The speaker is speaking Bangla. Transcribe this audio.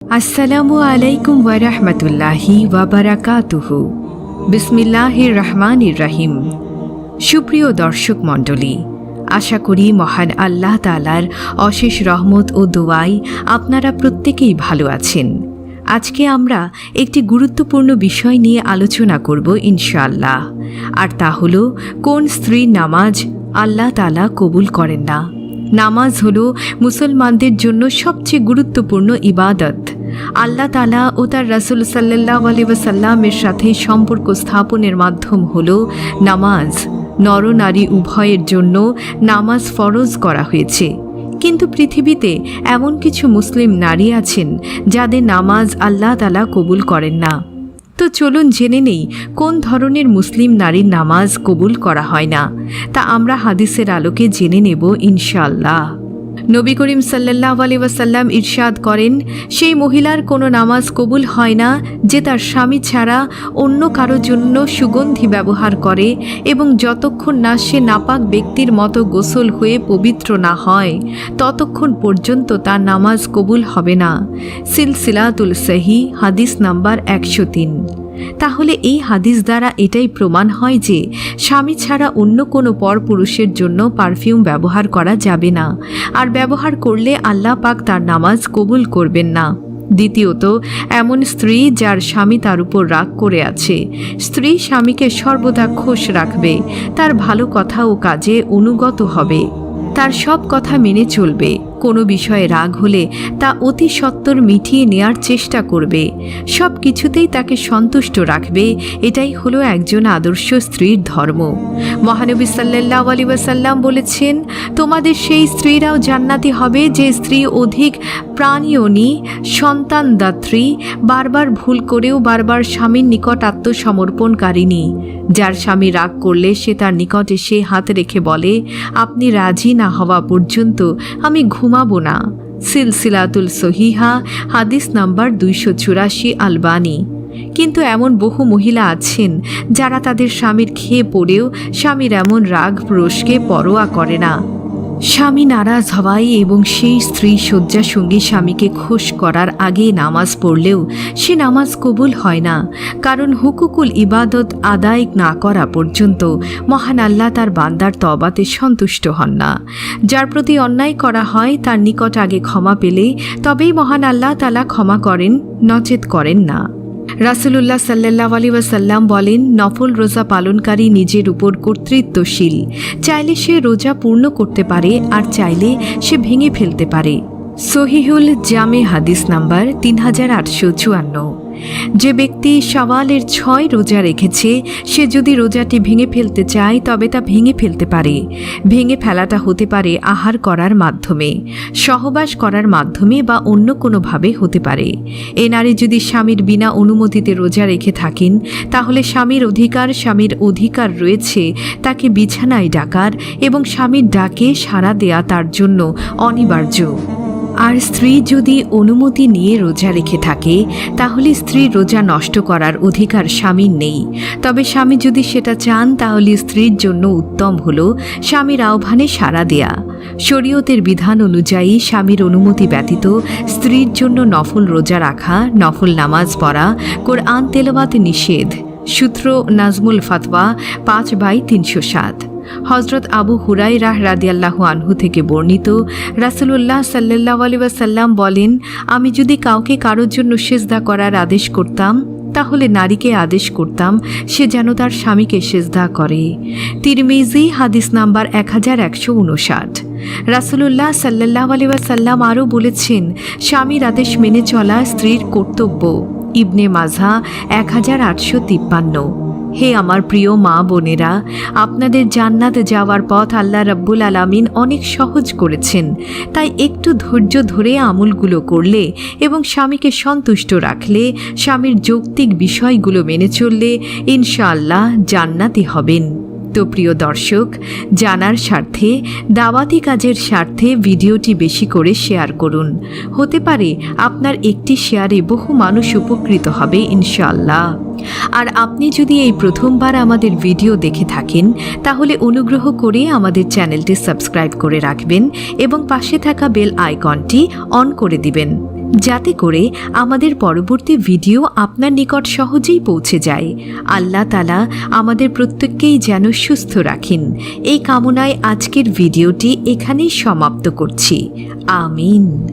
আসসালামু আলাইকুম ওয়ারহমতুল্লাহি ওয়াবারাকাতুহু। বিসমিল্লাহির রহমানির রাহিম সুপ্রিয় দর্শক মণ্ডলী, আশা করি মহান আল্লাহ তালার অশেষ রহমত ও দোয়াই আপনারা প্রত্যেকেই ভালো আছেন। আজকে আমরা একটি গুরুত্বপূর্ণ বিষয় নিয়ে আলোচনা করব ইনশাআল্লাহ। আর তা হল, কোন স্ত্রী নামাজ আল্লাহ তালা কবুল করেন না? নামাজ হল মুসলমানদের জন্য সবচেয়ে গুরুত্বপূর্ণ ইবাদত। আল্লাহ তালা ও তার রাসুল সাল্লাহ আলিবাসাল্লামের সাথে সম্পর্ক স্থাপনের মাধ্যম হল নামাজ। নরনারী উভয়ের জন্য নামাজ ফরজ করা হয়েছে। কিন্তু পৃথিবীতে এমন কিছু মুসলিম নারী আছেন যাদের নামাজ আল্লাহ তালা কবুল করেন না। তো চলুন জেনে নেই, কোন ধরনের মুসলিম নারীর নামাজ কবুল করা হয় না। তা আমরা হাদিসের আলোকে জেনে নেব ইনশাআল্লাহ। নবী করিম সাল্লাহ আলী ওয়াসাল্লাম ইরশাদ করেন, সেই মহিলার কোনো নামাজ কবুল হয় না যে তার স্বামী ছাড়া অন্য কারও জন্য সুগন্ধি ব্যবহার করে এবং যতক্ষণ না সে নাপাক ব্যক্তির মতো গোসল হয়ে পবিত্র না হয়, ততক্ষণ পর্যন্ত তার নামাজ কবুল হবে না। সিলসিলাতুল সহি, হাদিস নাম্বার একশো তিন। তাহলে এই হাদিস দ্বারা এটাই প্রমাণ হয় যে স্বামী ছাড়া অন্য কোনো পরপুরুষের জন্য পারফিউম ব্যবহার করা যাবে না। আর ব্যবহার করলে আল্লাহ পাক তার নামাজ কবুল করবেন না। দ্বিতীয়ত, এমন স্ত্রী যার স্বামী তার উপর রাগ করে আছে। স্ত্রী স্বামীকে সর্বদা খুশ রাখবে, তার ভালো কথা ও কাজে অনুগত হবে। তার সব কথা মেনে চলবে। কোনো বিষয়ে রাগ হলে তা অতি সত্বর মিটিয়ে নেয়ার চেষ্টা করবে। সব কিছুতেই তাকে সন্তুষ্ট রাখবে, এটাই হলো একজন আদর্শ স্ত্রীর ধর্ম। মহানবী সাল্লাহ আলী ওয়াসাল্লাম বলেছেন, তোমাদের সেই স্ত্রীরাও জান্নাতি হবে যে স্ত্রী অধিক প্রাণীয়নী সন্তানদাত্রী বারবার ভুল করেও বারবার স্বামীর নিকট আত্মসমর্পণকারিণী যার স্বামী রাগ করলে সে তার নিকট এসে হাত রেখে বলে, আপনি রাজি না হওয়া পর্যন্ত আমি ঘুমাবো না। সিলসিলাতুল সহিহা, হাদিস নাম্বার দুইশো চুরাশি আলবানি। কিন্তু এমন বহু মহিলা আছেন, যারা তাদের স্বামীর খেয়ে পড়েও স্বামীর এমন রাগ পুরুষকে পরোয়া করে না। স্বামী নারাজ হওয়ায় এবং সেই স্ত্রী শয্যাসঙ্গী স্বামীকে খুশ করার আগে নামাজ পড়লেও সে নামাজ কবুল হয় না, কারণ হুকুকুল ইবাদত আদায় না করা পর্যন্ত মহান আল্লাহ তার বান্দার তবাতে সন্তুষ্ট হন না। যার প্রতি অন্যায় করা হয় তার নিকট আগে ক্ষমা পেলে তবেই মহান আল্লাহ তালা ক্ষমা করেন, নচেত করেন না। রাসুলুল্লাহ সাল্লাহ আলী ওয়াসাল্লাম বলেন, নফল রোজা পালনকারী নিজের উপর কর্তৃত্বশীল। চাইলে সে রোজা পূর্ণ করতে পারে, আর চাইলে সে ভেঙে ফেলতে পারে। সহিহুল জামে হাদিস নাম্বার তিন হাজার আটশো চুয়ান্ন। যে ব্যক্তি সওয়ালের ছয় রোজা রেখেছে, সে যদি রোজাটি ভেঙে ফেলতে চায়, তবে তা ভেঙে ফেলতে পারে। ভেঙে ফেলাটা হতে পারে আহার করার মাধ্যমে, সহবাস করার মাধ্যমে বা অন্য কোনোভাবে হতে পারে। এ নারী যদি স্বামীর বিনা অনুমতিতে রোজা রেখে থাকেন, তাহলে স্বামীর অধিকার স্বামীর অধিকার রয়েছে তাকে বিছানায় ডাকার এবং স্বামীর ডাকে সাড়া দেয়া তার জন্য অনিবার্য। আর স্ত্রী যদি অনুমতি নিয়ে রোজা রেখে থাকে, তাহলে স্ত্রীর রোজা নষ্ট করার অধিকার স্বামীর নেই। তবে স্বামী যদি সেটা চান, তাহলে স্ত্রীর জন্য উত্তম হল স্বামীর আহ্বানে সাড়া দেয়া। শরীয়তের বিধান অনুযায়ী স্বামীর অনুমতি ব্যতীত স্ত্রীর জন্য নফল রোজা রাখা, নফল নামাজ পড়া, কোরআন তেলাওয়াত নিষেধ। সূত্র নাজমুল ফাতওয়া, পাঁচ বাই তিনশো সাত। হজরত আবু হুরাই রাহ রাদিয়াল্লাহু আনহু থেকে বর্ণিত, রাসুলুল্লাহ সাল্লাহ আলী ওয়াসাল্লাম বলেন, আমি যদি কাউকে কারোর জন্য সেজদা করার আদেশ করতাম, তাহলে নারীকে আদেশ করতাম, সে যেন তার স্বামীকে সেজদা করে। তিরমিজি, হাদিস নাম্বার এক হাজার একশো উনষাট। রাসুলুল্লাহ সাল্লাহ আলী ওয়াসাল্লাম আরও বলেছেন, স্বামীর আদেশ মেনে চলা স্ত্রীর কর্তব্য। ইবনে মাঝা এক হাজার আটশো তিপ্পান্ন। হে আমার প্রিয় মা বোনেরা, আপনাদের জান্নাত যাওয়ার পথ আল্লাহ রব্বুল আলামিন অনেক সহজ করেছেন। তাই একটু ধৈর্য ধরে আমলগুলো করলে এবং স্বামীকে সন্তুষ্ট রাখলে, স্বামীর যৌক্তিক বিষয়গুলো মেনে চললে ইনশাআল্লাহ জান্নাতি হবেন। তো প্রিয় দর্শক, জানার স্বার্থে, দাওয়াতি কাজের স্বার্থে ভিডিওটি বেশি করে শেয়ার করুন। হতে পারে আপনার একটি শেয়ারে বহু মানুষ উপকৃত হবে ইনশাল্লাহ আর আপনি যদি এই প্রথমবার আমাদের ভিডিও দেখে থাকেন, তাহলে অনুগ্রহ করে আমাদের চ্যানেলটি সাবস্ক্রাইব করে রাখবেন এবং পাশে থাকা বেল আইকনটি অন করে দিবেন। যাতে করে আমাদের পরবর্তী ভিডিও আপনার নিকট সহজেই পৌঁছে যায়। আল্লাহ তালা আমাদের প্রত্যেককেই যেন সুস্থ রাখেন। এই কামনায় আজকের ভিডিওটি এখানেই সমাপ্ত করছি। আমিন।